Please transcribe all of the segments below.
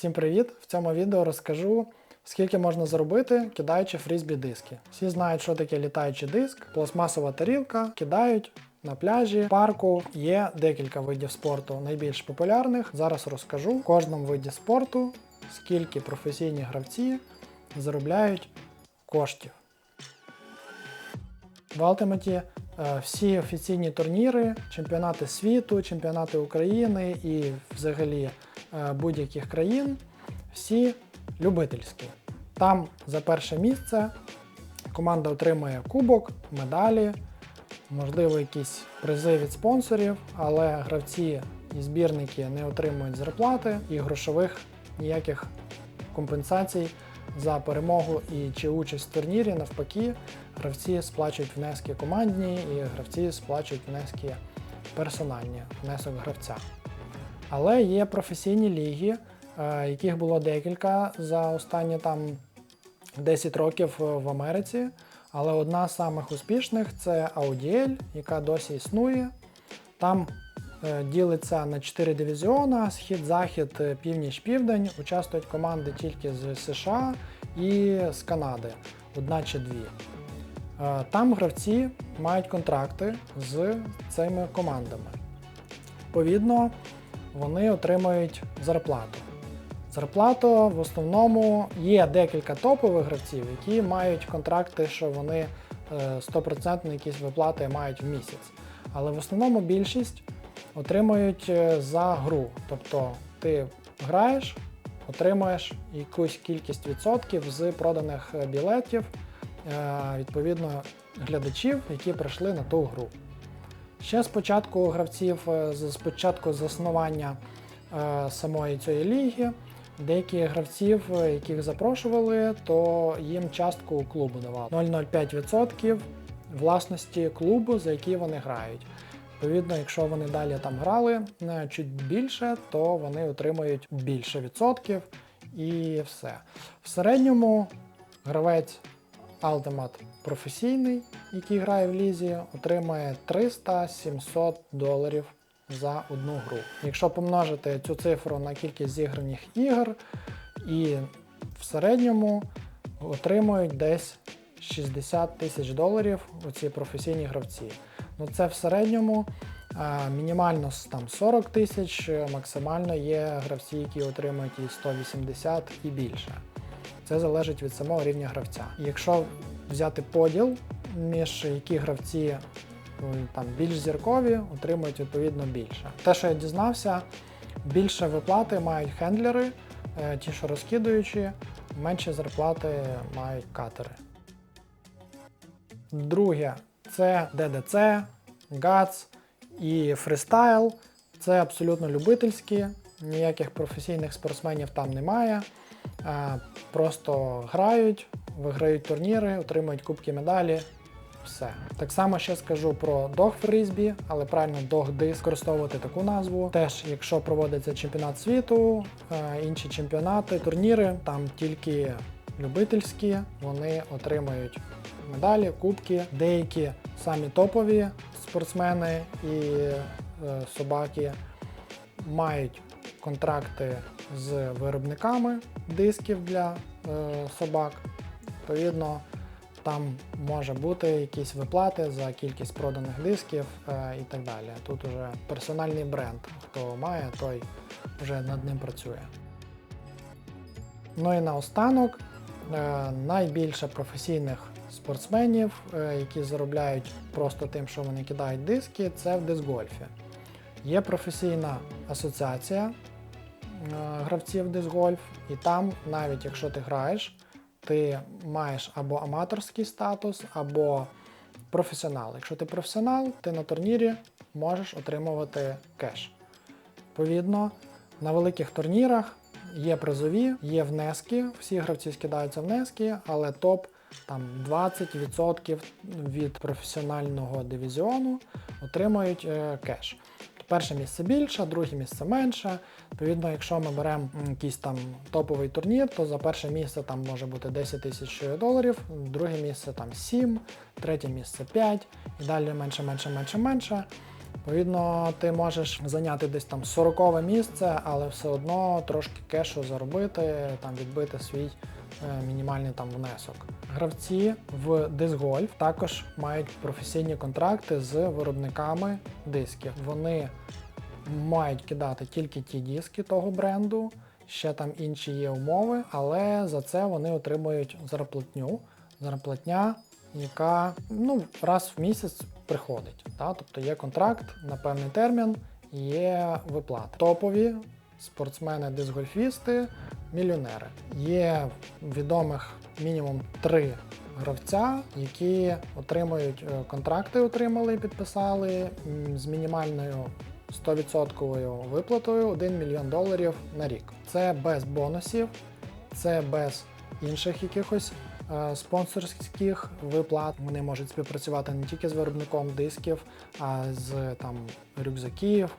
Всім привіт! В цьому відео розкажу, скільки можна заробити, кидаючи фрізбі диски. Всі знають, що таке літаючий диск, пластмасова тарілка, кидають на пляжі, парку. Є декілька видів спорту найбільш популярних. Зараз розкажу в кожному виді спорту, скільки професійні гравці заробляють коштів. В Ultimate е, всі офіційні турніри, чемпіонати світу, чемпіонати України і взагалі будь-яких країн, всі любительські. Там за перше місце команда отримує кубок, медалі, можливо, якісь призи від спонсорів, але гравці і збірники не отримують зарплати і грошових ніяких компенсацій за перемогу і чи участь в турнірі. Навпаки, гравці сплачують внески командні і гравці сплачують внески персональні, внесок гравця. Але є професійні ліги, е, яких було декілька за останні там 10 років е, в Америці. Але одна з самих успішних це AUDL, яка досі існує. Там е, ділиться на 4 дивізіона: схід, захід, е, північ, південь. Участвують команди тільки з США і з Канади, одна чи дві. Там гравці мають контракти з цими командами. Відповідно, вони отримують зарплату. Зарплату в основному є декілька топових гравців, які мають контракти, що вони е, 100% якісь виплати мають в місяць. Але в основному більшість отримують е, за гру. Тобто ти граєш, отримуєш якусь кількість відсотків з проданих е, білетів, е, відповідно глядачів, які прийшли на ту гру. Ще з початку гравців, е, з початку заснування е, самої цієї ліги, деякі гравців, е, яких запрошували, то їм частку клубу давали 0,05% власності клубу, за який вони грають. Відповідно, якщо вони далі там грали е, чуть більше, то вони отримують більше відсотків і все. В середньому гравець Ultimate професійний, який грає в лізі, отримає 300-700 доларів за одну гру. Якщо помножити цю цифру на кількість зіграних ігор, і в середньому отримують десь 60 тисяч доларів оці професійні гравці. Ну це в середньому а, мінімально там 40 тисяч, максимально є гравці, які отримують і 180 і більше. Це залежить від самого рівня гравця. Якщо взяти поділ між які гравці там більш зіркові, отримують відповідно більше. Те, що я дізнався, більше виплати мають хендлери, е, ті, що розкидуючі, менші зарплати мають катери. Друге, це DDC, GATS і фристайл. Це абсолютно любительські, ніяких професійних спортсменів там немає. Е, Просто грають, виграють турніри, отримують кубки медалі. Все. Так само ще скажу про Dog Frisbee, але правильно Disc використовувати таку назву. Теж, якщо проводиться чемпіонат світу, е, інші чемпіонати, турніри, там тільки любительські, вони отримують медалі, кубки. Деякі самі топові спортсмени і е, собаки мають контракти з виробниками дисків для е, собак. Відповідно, там може бути якісь виплати за кількість проданих дисків е, і так далі. Тут уже персональний бренд. Хто має, той вже над ним працює. Ну і наостанок, е, найбільше професійних спортсменів, е, які заробляють просто тим, що вони кидають диски, це в дисгольфі. Є професійна асоціація гравців дисгольф, і там, навіть якщо ти граєш, ти маєш або аматорський статус, або професіонал. Якщо ти професіонал, ти на турнірі можеш отримувати кеш. Відповідно, на великих турнірах є призові, є внески, всі гравці скидаються внески, але топ там 20% від професіонального дивізіону отримують е, кеш. Перше місце більше, друге місце менше. Відповідно, якщо ми беремо якийсь там топовий турнір, то за перше місце там може бути 10 тисяч доларів, друге місце там 7, третє місце 5 і далі менше, менше, менше, менше. Відповідно, ти можеш зайняти десь там 40 місце, але все одно трошки кешу заробити, там відбити свій е, мінімальний там внесок. Гравці в диск-гольф також мають професійні контракти з виробниками дисків. Вони мають кидати тільки ті диски того бренду, ще там інші є умови, але за це вони отримують зарплатню. Зарплатня, яка ну, раз в місяць приходить. Та? Тобто є контракт на певний термін, є виплати. Топові спортсмени, дисгольфісти, мільйонери. Є відомих мінімум три гравця, які отримують е, контракти, отримали і підписали з мінімальною 100% виплатою 1 мільйон доларів на рік. Це без бонусів, це без інших якихось е, спонсорських виплат. Вони можуть співпрацювати не тільки з виробником дисків, а з там рюкзаків,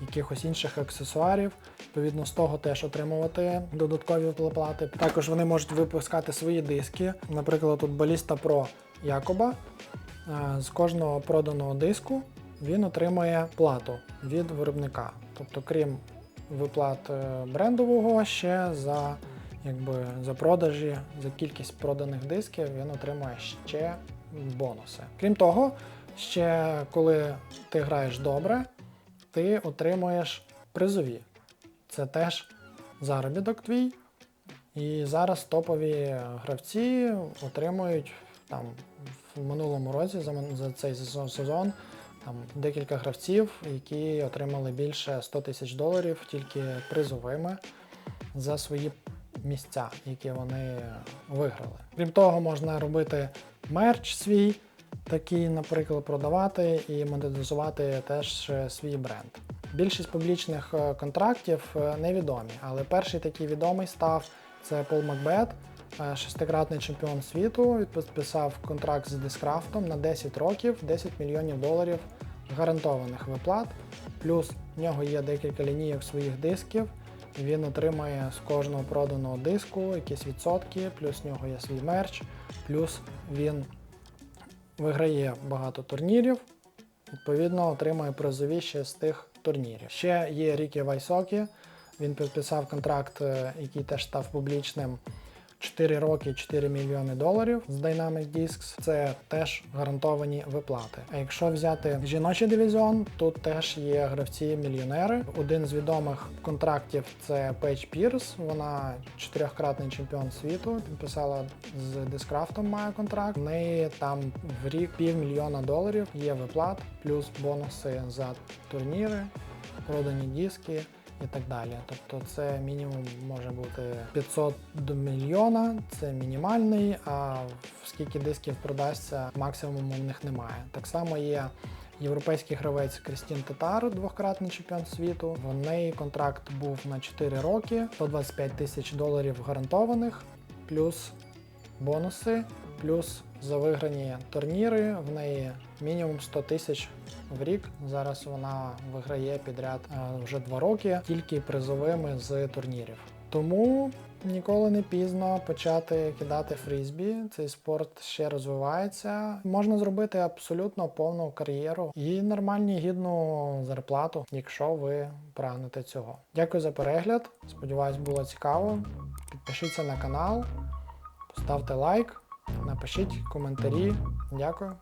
якихось інших аксесуарів. Відповідно, з того теж отримувати додаткові виплати. Також вони можуть випускати свої диски. Наприклад, тут Balista Pro Якоба. З кожного проданого диску він отримує плату від виробника. Тобто, крім виплат е, брендового, ще за, якби, за продажі, за кількість проданих дисків він отримує ще бонуси. Крім того, ще коли ти граєш добре, ти отримуєш призові. Це теж заробіток твій. І зараз топові гравці отримують там в минулому році за, цей сезон там декілька гравців, які отримали більше 100 тисяч доларів тільки призовими за свої місця, які вони виграли. Крім того, можна робити мерч свій, такий, наприклад, продавати і монетизувати теж е, свій бренд. Більшість публічних е, контрактів е, невідомі, але перший такий відомий став це Пол Макбет, шестикратний чемпіон світу. Він підписав контракт з Дискрафтом на 10 років, 10 мільйонів доларів гарантованих виплат. Плюс в нього є декілька лінійок своїх дисків. Він отримає з кожного проданого диску якісь відсотки, плюс в нього є свій мерч, плюс він виграє багато турнірів, відповідно, отримує призові ще з тих турнірів. Ще є Рікі Вайсокі. Він підписав контракт, е, який теж став публічним. 4 роки 4 мільйони доларів з Dynamic Discs. Це теж гарантовані виплати. А якщо взяти жіночий дивізіон, тут теж є гравці-мільйонери. Один з відомих контрактів це Пейдж Пірс. Вона чотирьохкратний чемпіон світу. Підписала з Дискрафтом має контракт. В неї там в рік півмільйона доларів є виплат, плюс бонуси за турніри, продані диски і так далі. Тобто це мінімум може бути 500 до мільйона, це мінімальний, а скільки дисків продасться, максимуму в них немає. Так само є європейський гравець Крістін Татар, двократний чемпіон світу. В неї контракт був на 4 роки, 125 тисяч доларів гарантованих, плюс бонуси, плюс за виграні турніри. В неї мінімум 100 тисяч в рік. Зараз вона виграє підряд е, вже 2 роки тільки призовими з турнірів. Тому ніколи не пізно почати кидати фрізбі. Цей спорт ще розвивається. Можна зробити абсолютно повну кар'єру і нормальну гідну зарплату, якщо ви прагнете цього. Дякую за перегляд. Сподіваюсь, було цікаво. Підпишіться на канал, поставте лайк, напишіть коментарі. Дякую.